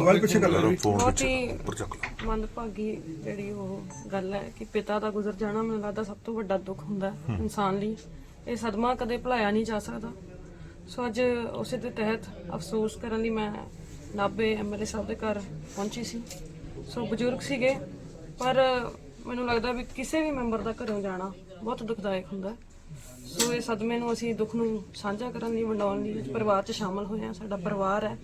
Mobile ਪਿੱਛੇ ਕਰ ਲਓ ਫੋਨ ਬਹੁਤ ਵਿੱਚ ਹੀ ਉੱਪਰ ਚੱਕ ਲਓ ਮੰਦਭਾਗੀ ਜਿਹੜੀ ਉਹ ਗੱਲ ਹੈ ਕਿ ਪਿਤਾ ਦਾ ਗੁਜ਼ਰ ਜਾਣਾ ਮੈਨੂੰ ਲੱਗਦਾ ਸਭ ਤੋਂ ਵੱਡਾ ਦੁੱਖ ਹੁੰਦਾ ਹੈ ਇਨਸਾਨ ਲਈ। ਇਹ ਸਦਮਾ ਕਦੇ ਭੁਲਾਇਆ ਨਹੀਂ ਜਾ ਸਕਦਾ। ਸੋ ਅੱਜ ਉਸੇ ਦੇ ਤਹਿਤ ਅਫਸੋਸ ਕਰਨ ਲਈ ਮੈਂ ਨਾਬੇ ਐਮਐਲਏ ਸਾਹਿਬ ਦੇ ਘਰ ਪਹੁੰਚੀ ਸੀ। ਸੋ ਬਜ਼ੁਰਗ ਸੀਗੇ ਪਰ ਮੈਨੂੰ ਲੱਗਦਾ ਵੀ ਕਿਸੇ ਵੀ ਮੈਂਬਰ ਦਾ ਘਰੋਂ ਜਾਣਾ ਬਹੁਤ ਦੁਖਦਾਇਕ ਹੁੰਦਾ ਹੈ। ਸੋ ਇਹ ਸਦਮੇ ਨੂੰ ਅਸੀਂ ਦੁੱਖ ਨੂੰ ਸਾਂਝਾ ਕਰਨ ਲਈ ਵੰਡਾਉਣ ਲਈ ਪਰਿਵਾਰ 'ਚ ਸ਼ਾਮਲ ਹੋਏ ਹਾਂ ਸਾਡਾ ਪਰਿਵਾਰ ਹੈ।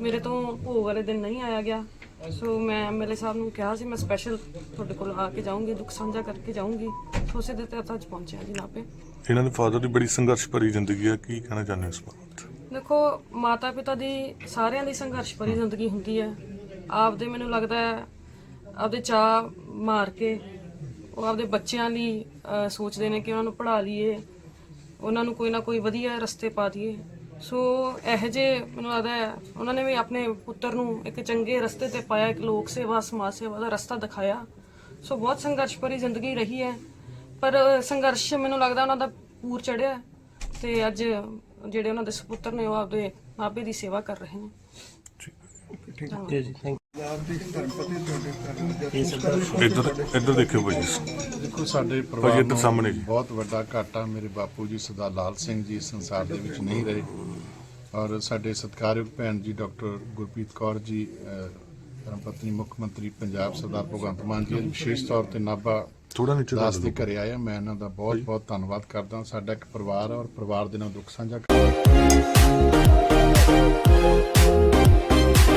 ਮੇਰੇ ਤੋਂ ਭੋਗ ਵਾਲੇ ਦਿਨ ਨਹੀਂ ਆਇਆ ਗਿਆ। ਸੋ ਮੈਂ ਐਮਐਲਏ ਸਾਹਿਬ ਨੂੰ ਕਿਹਾ ਸੀ ਮੈਂ ਸਪੈਸ਼ਲ ਤੁਹਾਡੇ ਕੋਲ ਆ ਕੇ ਜਾਊਂਗੀ ਦੁੱਖ ਸਾਂਝਾ ਕਰਕੇ ਜਾਊਂਗੀ। ਸੋ ਉਸੇ ਦੇ ਤਹਿਤ ਅੱਜ ਪਹੁੰਚਿਆ ਜੀ ਨਾਪੇ ਇਹਨਾਂ ਦੇ ਫਾਦਰ ਦੀ ਬੜੀ ਸੰਘਰਸ਼ ਭਰੀ ਜ਼ਿੰਦਗੀ ਹੈ ਕੀ ਕਹਿਣਾ ਚਾਹੁੰਦੇ ਹੋ ਇਸ ਬਾਰੇ ਦੇਖੋ ਮਾਤਾ ਪਿਤਾ ਦੀ ਸਾਰਿਆਂ ਦੀ ਸੰਘਰਸ਼ ਭਰੀ ਜ਼ਿੰਦਗੀ ਹੁੰਦੀ ਹੈ। ਆਪਦੇ ਮੈਨੂੰ ਲੱਗਦਾ ਹੈ ਆਪਦੇ ਚਾਹ ਮਾਰ ਕੇ ਉਹ ਆਪਦੇ ਬੱਚਿਆਂ ਲਈ ਅਹ, ਸੋਚਦੇ ਨੇ ਕਿ ਉਹਨਾਂ ਨੂੰ ਪੜ੍ਹਾ ਲਈਏ ਉਹਨਾਂ ਨੂੰ ਕੋਈ ਨਾ ਕੋਈ ਵਧੀਆ ਰਸਤੇ ਪਾ ਦਈਏ। ਸੋ ਇਹ ਜੇ ਮੈਨੂੰ ਲੱਗਦਾ ਹੈ, ਉਹਨਾਂ ਨੇ ਵੀ ਆਪਣੇ ਪੁੱਤਰ ਨੂੰ ਇੱਕ ਚੰਗੇ ਰਸਤੇ ਤੇ ਪਾਇਆ, ਇੱਕ ਲੋਕ ਸੇਵਾ, ਸਮਾਜ ਸੇਵਾ ਦਾ ਰਸਤਾ ਦਿਖਾਇਆ। ਸੋ ਬਹੁਤ ਸੰਘਰਸ਼ ਭਰੀ ਜ਼ਿੰਦਗੀ ਰਹੀ ਹੈ। ਪਰ ਸੰਘਰਸ਼ ਮੈਨੂੰ ਲੱਗਦਾ ਉਹਨਾਂ ਦਾ ਪੂਰ ਚੜਿਆ ਤੇ ਅੱਜ ਜਿਹੜੇ ਉਹਨਾਂ ਦੇ ਸੁਪੁੱਤਰ ਨੇ ਉਹ ਆਪਦੇ ਮਾਪੇ ਦੀ ਸੇਵਾ ਕਰ ਰਹੇ ਨੇ। ਆਪ ਦੀ ਧਰਮਪਤੀ ਤੁਹਾਡੇ ਇੱਧਰ ਇੱਧਰ ਦੇਖਿਓ ਭਾਈ ਜੀ ਦੇਖੋ ਸਾਡੇ ਭਾਜੀ ਪਰਿਵਾਰ ਇੱਧਰ ਸਾਹਮਣੇ ਜੀ। ਨੂੰ ਬਹੁਤ ਵੱਡਾ ਘਾਟਾ ਮੇਰੇ ਬਾਪੂ ਜੀ ਸਰਦਾਰ ਲਾਲ ਸਿੰਘ ਜੀ ਸੰਸਾਰ ਦੇ ਵਿੱਚ ਨਹੀਂ ਰਹੇ। ਔਰ ਸਾਡੇ ਸਤਿਕਾਰਯੋਗ ਭੈਣ ਜੀ ਡਾਕਟਰ ਗੁਰਪ੍ਰੀਤ ਕੌਰ ਜੀ ਅਹ, ਧਰਮਪਤਨੀ ਮੁੱਖ ਮੰਤਰੀ ਪੰਜਾਬ ਸਰਦਾਰ ਭਗਵੰਤ ਮਾਨ ਜੀ ਅੱਜ ਵਿਸ਼ੇਸ਼ ਤੌਰ ਤੇ ਨਾਭਾ ਥੋੜਾ ਨੀਚੇ ਦਾਸ ਦੇ ਘਰੇ ਆਇਆ ਮੈਂ ਇਹਨਾਂ ਦਾ ਬਹੁਤ ਬਹੁਤ ਧੰਨਵਾਦ ਕਰਦਾ ਸਾਡਾ ਇੱਕ ਪਰਿਵਾਰ ਹੈ ਔਰ ਪਰਿਵਾਰ ਦੇ ਨਾਲ ਦੁੱਖ ਸਾਂਝਾ ਕਰਦਾ